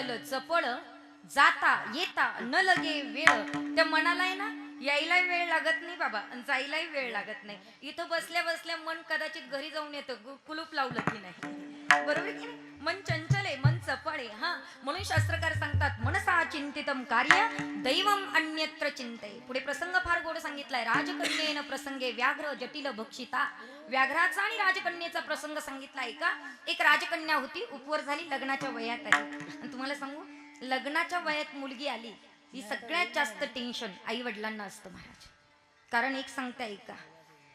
चंचल चपळ जाता येता न लगे वेळ. त्या मनाला आहे ना यायलाही वेळ लागत नाही बाबा आणि जायलाही वेळ लागत नाही. इथं बसल्या बसल्या मन कदाचित घरी जाऊन येतं कुलूप लावलं की नाही. बरोबर की नाही? मन चंचल आहे मन चपळ आहे हा. म्हणून शास्त्रकार सांगतात मनसा चिंतितम कार्य दैवम अन्यत्र चिंतय. पुढे प्रसंग फार सांगितलाय राजकन्येन प्रसंगे व्याघ्र जटिल भक्षिता. व्याघ्राचा आणि राजकन्येचा प्रसंग सांगितलाय का एक राजकन्या होती उपवर झाली लग्नाच्या वयात आली. आणि तुम्हाला सांगू लग्नाच्या वयात मुलगी आली ही सगळ्यात जास्त टेन्शन आई वडिलांना असतं महाराज. कारण एक सांगते ऐका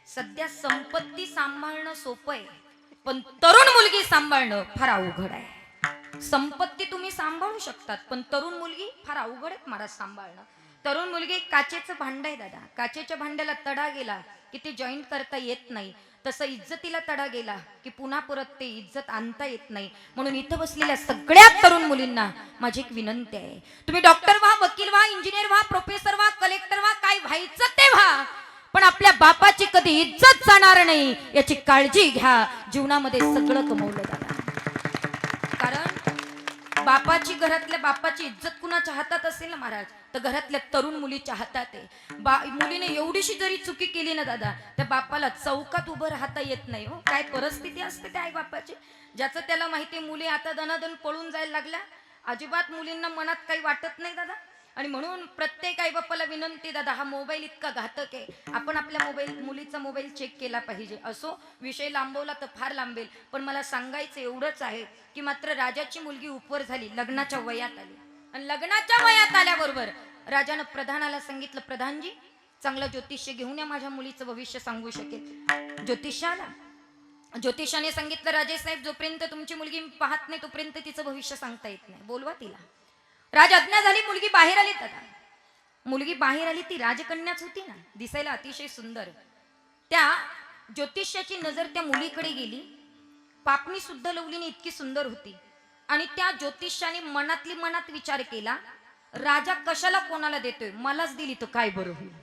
सध्या संपत्ती सांभाळणं सोपं आहे पण तरुण मुलगी सांभाळणं फार अवघड आहे. संपत्ती तुम्ही सांभाळू शकतात पण तरुण मुलगी फार अवघड आहे महाराज सांभाळणं. तरुण मुलगी काचेचं भांड आहे दादा. काचेच्या भांड्याला तडा गेला की ते जॉईंट करता येत नाही. तसं इज्जतीला तडा गेला की पुन्हा परत ते इज्जत आणता येत नाही. म्हणून इथं बसलेल्या सगळ्या तरुण मुलींना माझी एक विनंती आहे. तुम्ही डॉक्टर व्हा वकील व्हा इंजिनियर व्हा प्रोफेसर व्हा कलेक्टर व्हा काय व्हायचं ते व्हा. पण आपल्या बापाची कधी इज्जत जाणार नाही याची काळजी घ्या. जीवनामध्ये सगळं कमवलं जातं. बापाची घरातल्या बापाची इज्जत कुणाच्या हातात असेल ना महाराज? तर घरातल्या तरुण मुलीच्या हातात आहे. बा मुलीने एवढीशी जरी चुकी केली ना दादा त्या बापाला चौकात उभं राहता येत नाही हो. काय परिस्थिती असते त्या आई बापाची? ज्याचं त्याला माहिती मुली आता दनादन पळून जायला लागल्या. अजिबात मुलींना मनात काही वाटत नाही दादा. आणि म्हणून प्रत्येक आई बाप्पाला विनंती दादा हा मोबाईल इतका घातक आहे. आपण आपल्या मोबाईल मुलीचा मोबाईल चेक केला पाहिजे. असो विषय लांबवला तर फार लांबेल पण मला सांगायचं एवढंच आहे की मात्र राजाची मुलगी उपवर झाली लग्नाच्या वयात आली. आणि लग्नाच्या वयात आल्याबरोबर राजानं प्रधानाला सांगितलं प्रधानजी चांगलं ज्योतिष्य घेऊन या माझ्या मुलीचं भविष्य सांगू शकेल. ज्योतिषाला? ज्योतिषाने सांगितलं राजे साहेब जोपर्यंत तुमची मुलगी पाहत नाही तोपर्यंत तिचं भविष्य सांगता येत नाही. बोलवा तिला. राजज्ञा झाली मुलगी बाहेर आली दादा मुलगी बाहेर आली ती राजकन्याच होती ना. दिसायला अतिशय सुंदर. त्या ज्योतिष्याची नजर त्या मुलीकडे गेली. पापणी सुद्धा लवलीने इतकी सुंदर होती. आणि त्या ज्योतिष्याने मनातली मनात विचार केला राजा कशाला कोणाला देतोय? मलाच दिली तर काय बरं होईल?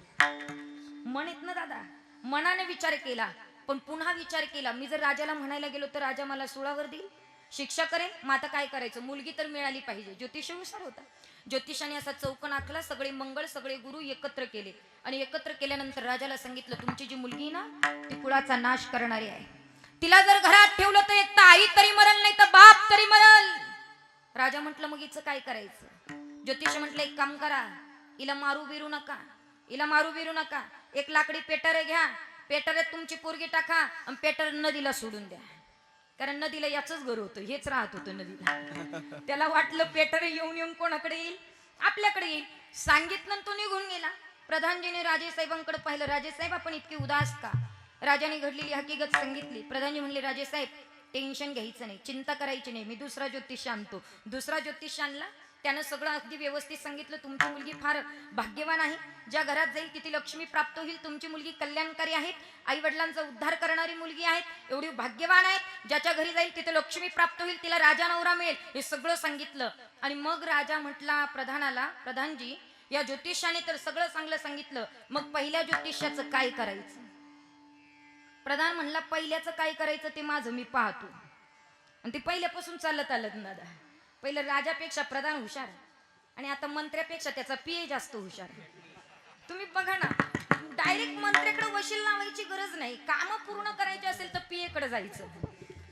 मन येत ना दादा. मनाने विचार केला पण पुन्हा विचार केला. मी जर राजाला म्हणायला गेलो तर राजा मला सुळावर देईल? शिक्षा करेल मग आता काय करायचं? मुलगी तर मिळाली पाहिजे. ज्योतिष हुशार होता. ज्योतिषाने असा चौकन आखला सगळे मंगळ सगळे गुरु एकत्र केले. आणि एकत्र केल्यानंतर राजाला सांगितलं तुमची जी मुलगी ना ती कुळाचा नाश करणारी आहे. तिला जर घरात ठेवलं तर एक तर आई तरी मरल नाही तर बाप तरी मरल. राजा म्हटलं मग हिचं काय करायचं? ज्योतिष म्हटलं एक काम करा. हिला मारू बिरू नका. हिला मारू बिरू नका. एक लाकडी पेटर घ्या. पेटऱ्यात तुमची पोरगी टाका आणि पेटर नदीला सोडून द्या. कारण नदीला याच घर होतं हेच राहत होतं नदीला. त्याला वाटलं पेटर येऊन येऊन कोणाकडे येईल? आपल्याकडे येईल. सांगितलं तो निघून गेला. प्रधानजीने राजे साहेबांकडे पाहिलं. राजे साहेब आपण इतके उदास का? राजाने घडलेली हकीकत सांगितली. प्रधानजी म्हणले राजेसाहेब टेन्शन घ्यायचं नाही चिंता करायची नाही. मी दुसरा ज्योतिष आणतो. दुसरा ज्योतिष आणला त्यानं सगळं अगदी व्यवस्थित सांगितलं तुमची मुलगी फार भाग्यवान आहे. ज्या घरात जाईल तिथे लक्ष्मी प्राप्त होईल तुमची मुलगी कल्याणकारी आहेत आई वडिलांचा उद्धार करणारी मुलगी आहे एवढी भाग्यवान आहेत. ज्याच्या घरी जाईल तिथे लक्ष्मी प्राप्त होईल तिला राजा नवरा मिळेल हे सगळं सांगितलं. आणि मग राजा म्हटला प्रधानाला प्रधानजी या ज्योतिषाने तर सगळं चांगलं सांगितलं. मग पहिल्या ज्योतिषाचं काय करायचं? प्रधान म्हणला पहिल्याचं काय करायचं ते माझं मी पाहतो. आणि ते पहिल्यापासून चालत आलं दादा. पहिलं राजापेक्षा प्रधान हुशार आणि आता मंत्र्यापेक्षा त्याचा पीए जास्त हुशार तुम्ही बघा ना डायरेक्ट मंत्र्याकडे वशील लावायची गरज नाही. कामं पूर्ण करायची असेल तर पीए कडे जायचं.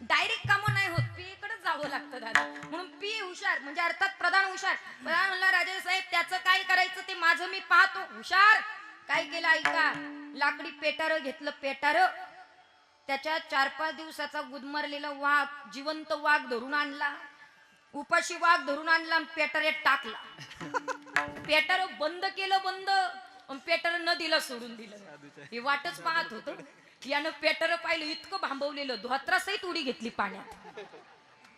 डायरेक्ट कामं नाही होत. पीए कडे जावं लागतं दादा. म्हणून पीए हुशार म्हणजे अर्थात प्रधान हुशार. प्रधान म्हणला राजा साहेब त्याचं काय करायचं ते माझं मी पाहतो. हुशार. काय केलं ऐका. लाकडी पेटार घेतलं पेटार. त्याच्या चार पाच दिवसाचा गुदमरलेला वाघ जिवंत वाघ धरून आणला. उपाशी वाघ धरून आणला आणि पेटाऱ्यात टाकला. पेटार बंद केलं बंद आणि न नदीला सोडून दिलं. हे वाटच पाहत होत. यानं पेटर पाहिलं इतकं भांबवलेलं. धोत्रासहित उडी घेतली पाण्यात.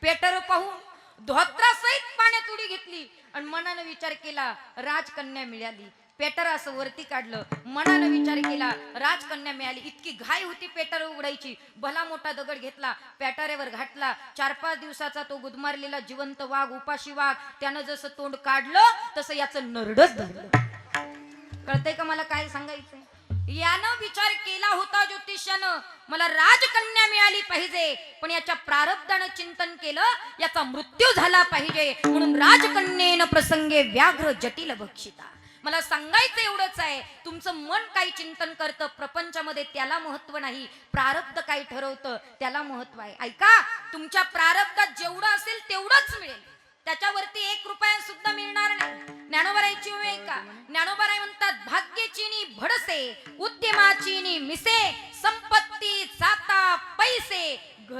पेटर पाहून धोत्रासहित पाण्यात उडी घेतली. आणि मनानं विचार केला राजकन्या मिळाली. पेटर असं वरती काढलं. मनानं विचार केला राजकन्या मिळाली. इतकी घाई होती पेटर उघडायची. भला मोठा दगड घेतला पेटाऱ्यावर घातला. चार पाच दिवसाचा तो गुदमारलेला जिवंत वाघ उपाशी वाघ त्यानं जसं तोंड काढलं तसं याचं नरडच धरलं. कळतंय का मला काय सांगायचं यानं विचार केला होता ज्योतिष्यानं मला राजकन्या मिळाली पाहिजे पण याच्या प्रारब्धानं चिंतन केलं याचा मृत्यू झाला पाहिजे. म्हणून राजकन्येनं प्रसंगे व्याघ्र जटिल बक्षिता. मला सांगायचं एवढंच आहे तुमचं मन काही चिंतन करतं प्रपंचामध्ये त्याला महत्त्व नाही. प्रारब्ध काय ठरवतं त्याला महत्त्व आहे. ऐका तुमच्या प्रारब्धात जेवढं असेल तेवढंच मिळेल. त्याच्यावरती एक रुपया सुद्धा मिळणार नाही. ज्ञानोबरायची वेळ का? ज्ञानोबराय म्हणतात भाग्यचिनी भडसे उद्यमाची मिसे संपत्ती जाता पैसे